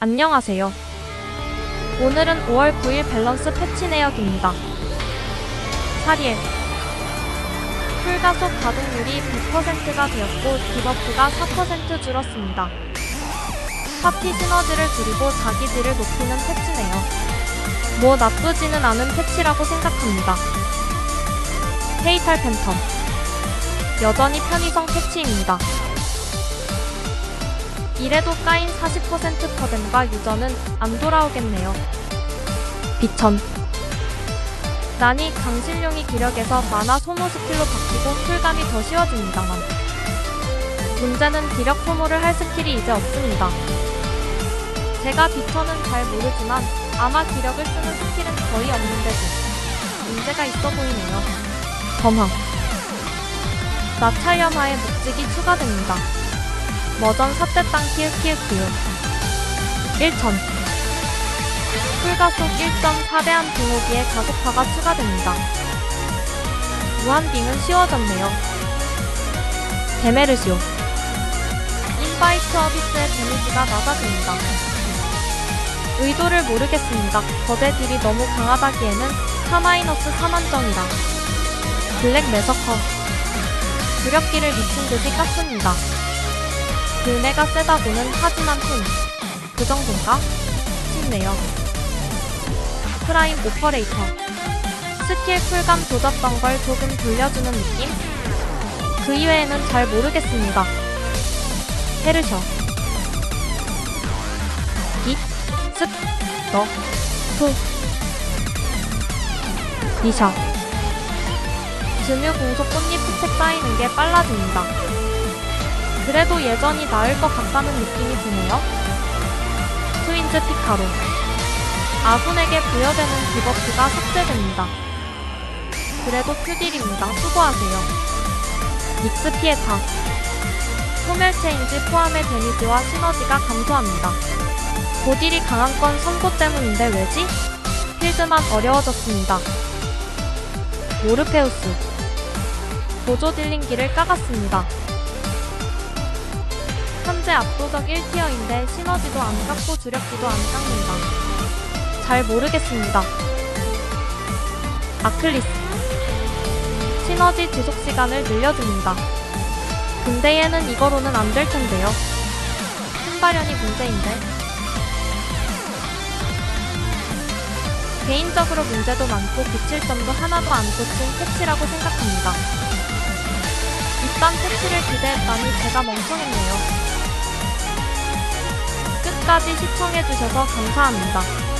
안녕하세요. 오늘은 5월 9일 밸런스 패치 내역입니다. 사리엘 풀가속 가동률이 100%가 되었고 디버프가 4% 줄었습니다. 파티 시너지를 줄이고 자기 딜을 높이는 패치네요. 뭐 나쁘지는 않은 패치라고 생각합니다. 헤이탈 팬텀 여전히 편의성 패치입니다. 이래도 까인 40% 퍼뎀과 유저는 안 돌아오겠네요. 비천 난이 강실용이 기력에서 만화 소모 스킬로 바뀌고 쿨감이 더 쉬워집니다만 문제는 기력 소모를 할 스킬이 이제 없습니다. 제가 비천은 잘 모르지만 아마 기력을 쓰는 스킬은 거의 없는데도 문제가 있어 보이네요. 검황 나찰염화의 묵직이 추가됩니다. 머전 사태땅 키읔키읔키읔 1천 풀가속 1.4대한 빙호기에 가속화가 추가됩니다. 무한빙은 쉬워졌네요. 데메르시오 인바이트 어비스의 데미지가 낮아집니다. 의도를 모르겠습니다. 거대 딜이 너무 강하다기에는 4-4만정이라 블랙 매서커 주력기를 미친 듯이 깠습니다. 그네가 세다고는 하지만 흠. 그 정도인가? 싶네요. 프라임 오퍼레이터. 스킬 쿨감 조졌던 걸 조금 돌려주는 느낌? 그 이외에는 잘 모르겠습니다. 헤르셔. 깃, 습, 너, 투. 니샤. 증유 공속 꽃잎 스택 쌓이는 게 빨라집니다. 그래도 예전이 나을 것 같다는 느낌이 드네요. 트윈즈 피카로. 아군에게 부여되는 디버프가 삭제됩니다. 그래도 큐딜입니다. 수고하세요. 닉스 피에타. 소멸 체인지 포함의 데미지와 시너지가 감소합니다. 보딜이 강한 건 선고 때문인데 왜지? 필드만 어려워졌습니다. 모르페우스. 보조 딜링기를 까갔습니다. 현재 압도적 1티어인데 시너지도 안 깎고 주력기도 안 깎는다. 잘 모르겠습니다. 아클리스. 시너지 지속 시간을 늘려줍니다. 근데 얘는 이거로는 안 될 텐데요. 신발연이 문제인데. 개인적으로 문제도 많고 고칠 점도 하나도 안 고친 패치라고 생각합니다. 이딴 패치를 기대했다니 제가 멍청했네요. 끝까지 시청해주셔서 감사합니다.